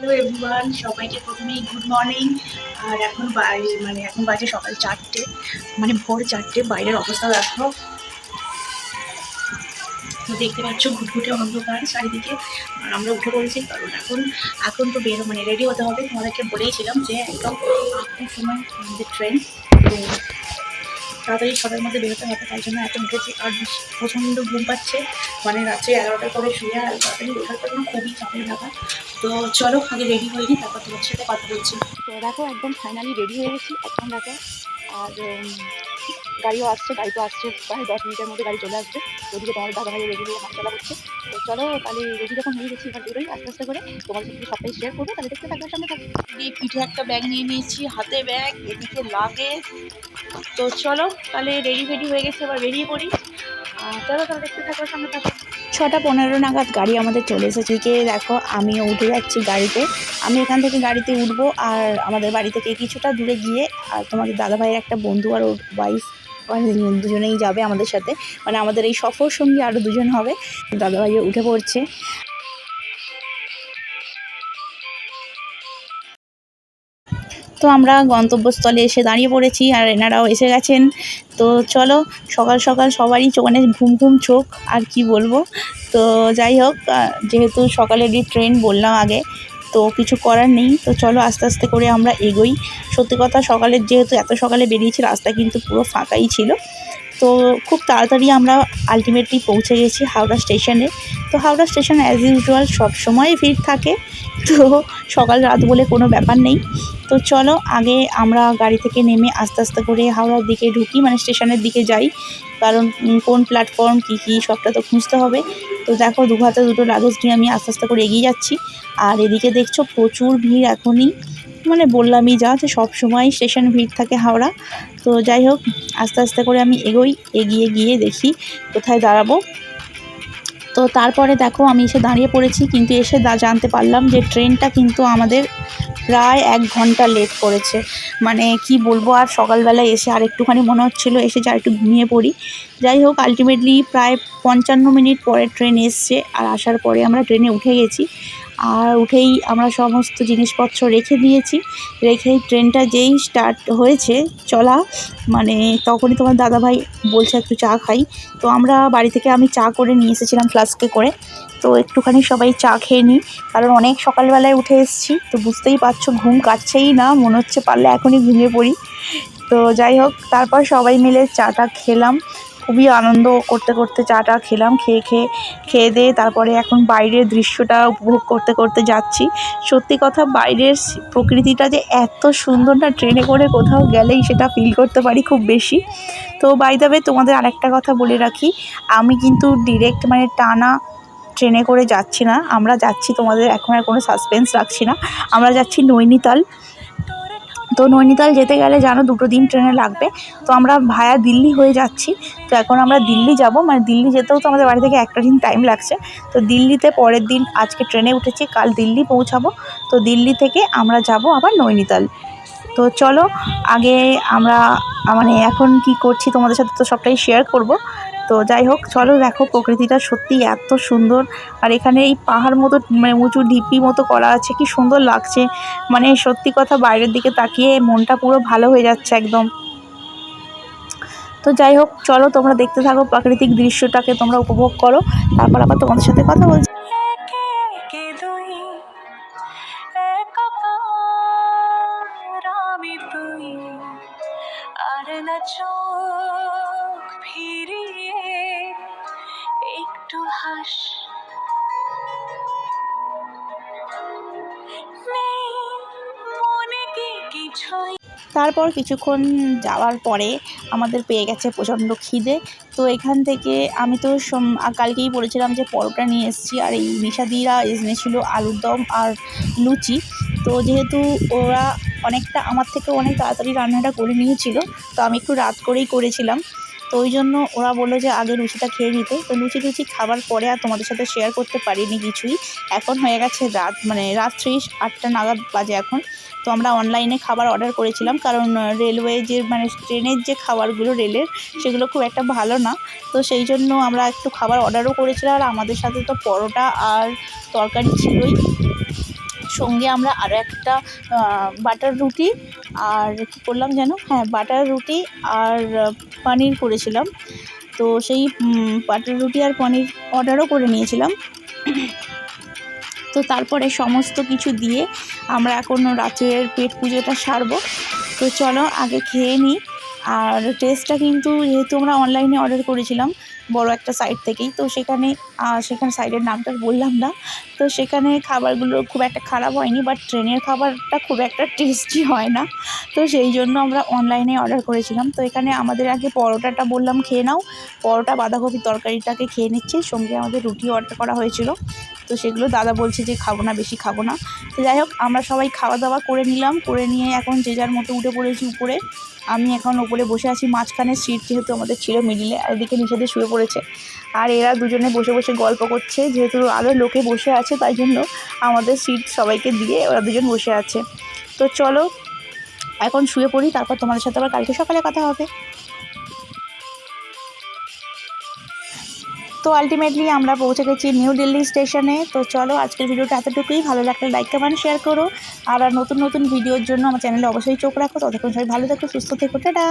Hello everyone সবাইকে প্রথমেই good morning আর এখন বাজে মানে এখন বাজে সকাল চারটে। মানে ভোর চারটে, বাইরের অবস্থা দেখো। তো দেখতে পাচ্ছ ঘুটঘুটে অন্ধকার চারিদিকে। আর আমরা উঠে পড়েছি, কারণ এখন এখন তো বেরো মানে রেডি হতে হবে। তোমাদেরকে বলেইছিলাম যে একদম আটটার সময় আমাদের ট্রেন তো তাড়াতাড়ি ছটার মধ্যে বেরোতে হবে, তাই জন্য এত উঠেছি। আর প্রচণ্ড ঘুম পাচ্ছে। মানে রাত্রে এগারোটার পরে শুয়ে আর তাড়াতাড়ি ওঠার জন্য খুবই চাপের ব্যাপার। তো চলো, আগে রেডি হয়ে নিই তারপর তোমার সাথে কথা বলছি। তো দেখো, একদম ফাইনালি রেডি হয়ে গেছি, এখন দেখো। আর গাড়িও আসছে গাড়ি তো আসছে প্রায় দশ মিনিটের মধ্যে গাড়ি চলে আসবে। ওদিকে তোমার দাদা ভাই রেডি হয়ে চলা করছে তো চলো তাহলে রেডি যখন হয়ে গেছি এবার বেরোই আস্তে আস্তে করে তোমার সাথে সবটাই শেয়ার করব তাহলে দেখতে থাকবে সামনে থাকবে দিয়ে পিঠে একটা ব্যাগ নিয়ে নিয়েছি হাতে ব্যাগ এদিকে লাগে। তো চলো তাহলে রেডি ফেডি হয়ে গেছে এবার বেরিয়ে পড়ি। আর চলো তাহলে দেখতে থাকো সামনে থাকো। ছটা পনেরো নাগাদ গাড়ি আমাদের চলে এসেছে। কে দেখো আমিও উঠে যাচ্ছি গাড়িতে। আমি এখান থেকে গাড়িতে উঠবো আর আমাদের বাড়ি থেকে কিছুটা দূরে গিয়ে আর তোমাদের দাদা ভাইয়ের একটা বন্ধু আর ওর ওয়াইফ দুজনেই যাবে আমাদের সাথে। মানে আমাদের এই সফর সঙ্গী আরও দুজন হবে। দাদা ভাইও উঠে পড়ছে। তো আমরা গন্তব্যস্থলে এসে দাঁড়িয়ে পড়েছি আর এনারাও এসে গেছেন। তো চলো, সকাল সকাল সবারই মানে ঘুম ঘুম চোখ, আর কি বলব? তো যাই হোক যেহেতু সকালেরই ট্রেন বললাম আগে তো কিছু করার নেই। তো চলো আস্তে আস্তে করে আমরা এগোই। সত্যি কথা সকালের যেহেতু এত সকালে বেরিয়েছি, রাস্তা কিন্তু পুরো ফাঁকাই ছিল। তো খুব তাড়াতাড়ি আমরা আলটিমেটলি পৌঁছে গেছি হাওড়া স্টেশনে। তো হাওড়া স্টেশন অ্যাজ ইউজুয়াল সবসময় ভিড় থাকে। তো সকাল রাত বলে কোনো ব্যাপার নেই। তো চলো আগে আমরা গাড়ি থেকে নেমে আস্তে আস্তে করে হাওড়ার দিকে ঢুকি মানে স্টেশনের দিকে যাই। কারণ কোন প্ল্যাটফর্ম কী কী সবটা তো খুঁজতে হবে। তো দেখো দু হাতে দুটো লাগেজ নিয়ে আমি আস্তে আস্তে করে এগিয়ে যাচ্ছি। আর এদিকে দেখছ প্রচুর ভিড় এখনই। মানে বললামই যা যে সময় স্টেশন ভিড় থাকে হাওড়া। তো যাই হোক, আস্তে আস্তে করে আমি এগোই, এগিয়ে গিয়ে দেখি কোথায় দাঁড়াবো। তো তারপরে দেখো আমি এসে দাঁড়িয়ে পড়েছি, কিন্তু এসে জানতে পারলাম যে ট্রেনটা কিন্তু আমাদের প্রায় এক ঘণ্টা লেট করেছে। মানে কি বলব, আর সকালবেলায় এসে আর একটুখানি মনে হচ্ছিল, এসে যা একটু ঘুমিয়ে পড়ি। যাই হোক আলটিমেটলি প্রায় পঞ্চান্ন মিনিট পরে ট্রেন এসছে, আর আসার পরে আমরা ট্রেনে উঠে গেছি। আর উঠেই আমরা সমস্ত জিনিসপত্র রেখে দিয়েছি। রেখেই ট্রেনটা যেই স্টার্ট হয়েছে, চলা মানে তখনই তোমার দাদাভাই বলছে একটু চা খাই। তো আমরা বাড়ি থেকে আমি চা করে নিয়ে এসেছিলাম ফ্লাস্কে করে। তো একটুখানি সবাই চা খেয়ে নিই, কারণ অনেক সকালবেলায় উঠে এসেছি। তো বুঝতেই পারছ, ঘুম কাটছেই না, মনে হচ্ছে পারলে এখনই ঘুমিয়ে পড়ি। তো যাই হোক, তারপর সবাই মিলে চাটা খেলাম। খুবই আনন্দ করতে করতে চাটা খেলাম, খেয়ে খেয়ে খেয়ে দিয়ে তারপরে এখন বাইরের দৃশ্যটা উপভোগ করতে করতে যাচ্ছি। সত্যি কথা বাইরের প্রকৃতিটা যে এত সুন্দর না, ট্রেনে করে কোথাও গেলেই সেটা ফিল করতে পারি খুব বেশি। তো বাই দাবে তোমাদের আরেকটা কথা বলে রাখি, আমি কিন্তু ডিরেক্ট মানে টানা ট্রেনে করে যাচ্ছি না, আমরা যাচ্ছি তোমাদের এখন আর কোনো সাসপেন্স রাখছি না। আমরা যাচ্ছি নৈনিতাল। তো নৈনিতাল যেতে গেলে জানো দুটো দিন ট্রেনে লাগবে। তো আমরা ভায়া দিল্লি হয়ে যাচ্ছি। তো এখন আমরা দিল্লি যাব। মানে দিল্লি যেতেও তো আমাদের বাড়ি থেকে একটা দিন টাইম লাগছে। তো দিল্লিতে পরের দিন আজকে ট্রেনে উঠেছি। কাল দিল্লি পৌঁছাবো। তো দিল্লি থেকে আমরা যাব আবার নৈনিতাল। তো চলো, আগে আমরা মানে এখন কি করছি তোমাদের সাথে তো সবটাই শেয়ার করব। তো যাই হোক, চলো দেখো প্রকৃতিটা সত্যি এত সুন্দর। আর এখানে এই পাহাড় মতো মানে উঁচু ঢিপি মতো করা আছে, কি সুন্দর লাগছে। মানে সত্যি কথা বাইরের দিকে তাকিয়ে মনটা পুরো ভালো হয়ে যাচ্ছে একদম। তো যাই হোক, চলো তোমরা দেখতে থাকো প্রাকৃতিক দৃশ্যটাকে, তোমরা উপভোগ করো। তারপর আবার তোমাদের সাথে কথা বলছি। আর না তারপর কিছুক্ষণ যাওয়ার পরে আমাদের পেয়ে গেছে প্রচণ্ড খিদে। তো এখান থেকে আমি তো কালকেই বলেছিলাম যে পরোটা নিয়ে এসেছি। আর এই নিশাদিরা এনেছিল আলুর দম আর লুচি। তো যেহেতু ওরা অনেকটা, আমার থেকে অনেক তাড়াতাড়ি রান্নাটা করে নিয়েছিল, তো আমি একটু রাত করেই করেছিলাম। তো ওই জন্য ওরা বলল যে আগে লুচিটা খেয়ে নিতে। তো লুচি টুচি খাবার পরে আর তোমাদের সাথে শেয়ার করতে পারিনি কিছুই। এখন হয়ে গেছে রাত মানে রাত্রি আটটা নাগাদ বাজে এখন। তো আমরা অনলাইনে খাবার অর্ডার করেছিলাম। কারণ রেলওয়ে যে মানে ট্রেনের যে খাবারগুলো রেলের সেগুলো খুব একটা ভালো না। তো সেই জন্য আমরা একটু খাবার অর্ডারও করেছিলাম। আর আমাদের সাথে তো পরোটা আর তরকারি ছিলই। সঙ্গে আমরা আরও একটা বাটার রুটি আর কী করলাম যেন? হ্যাঁ বাটার রুটি আর পানির করেছিলাম। তো সেই বাটার রুটি আর পনির অর্ডারও করে নিয়েছিলাম। তো তারপরে সমস্ত কিছু দিয়ে আমরা এখন রাতের পেট পুজোটা সারবো। তো চলো, আগে খেয়ে নিই। আর টেস্টটা কিন্তু যেহেতু আমরা অনলাইনে অর্ডার করেছিলাম, বড় একটা সাইট থেকেই, তো সেখানে সেখানে সাইটের নামটা বললাম না। তো সেখানে খাবারগুলো খুব একটা খারাপ হয়নি বাট ট্রেনের খাবারটা খুব একটা টেস্টি হয় না। তো সেই জন্য আমরা অনলাইনে অর্ডার করেছিলাম। তো এখানে আমাদের আগে পরোটাটা বললাম, খেয়ে নাও। পরোটা বাঁধাকপির তরকারিটাকে খেয়ে নিচ্ছে, সঙ্গে আমাদের রুটি অর্ডার করা হয়েছিল। তো সেগুলো দাদা বলছে যে, খাব না, বেশি খাব না। তো যাই হোক, আমরা সবাই খাওয়া দাওয়া করে নিলাম। করে নিয়ে এখন যে যার মতো উঠে পড়েছি উপরে। আমি এখন উপরে বসে আছি, মাঝখানে সিট যেহেতু আমাদের ছিল মিডিলে আর এদিকে নিষেধে শুয়ে পড়েছে। আর এরা দুজনে বসে বসে গল্প করছে, যেহেতু আরও লোকে বসে আছে, তাই জন্য আমাদের সিট সবাইকে দিয়ে ওরা দুজন বসে আছে। তো চলো, এখন শুয়ে পড়ি, তারপর তোমাদের সাথে আবার কালকে সকালে কথা হবে। তো আলটিমেটলি আমরা পৌঁছে গেছি নিউ দিল্লি স্টেশনে তো চলো আজকের ভিডিওটা এতটুকুই। ভালো লাগলে লাইক কমেন্ট শেয়ার করো। আর আর নতুন নতুন ভিডিওর জন্য আমার চ্যানেলে অবশ্যই চোখ রাখো। ততক্ষণ সবাই ভালো থাকো, সুস্থ থেকো। টাটা!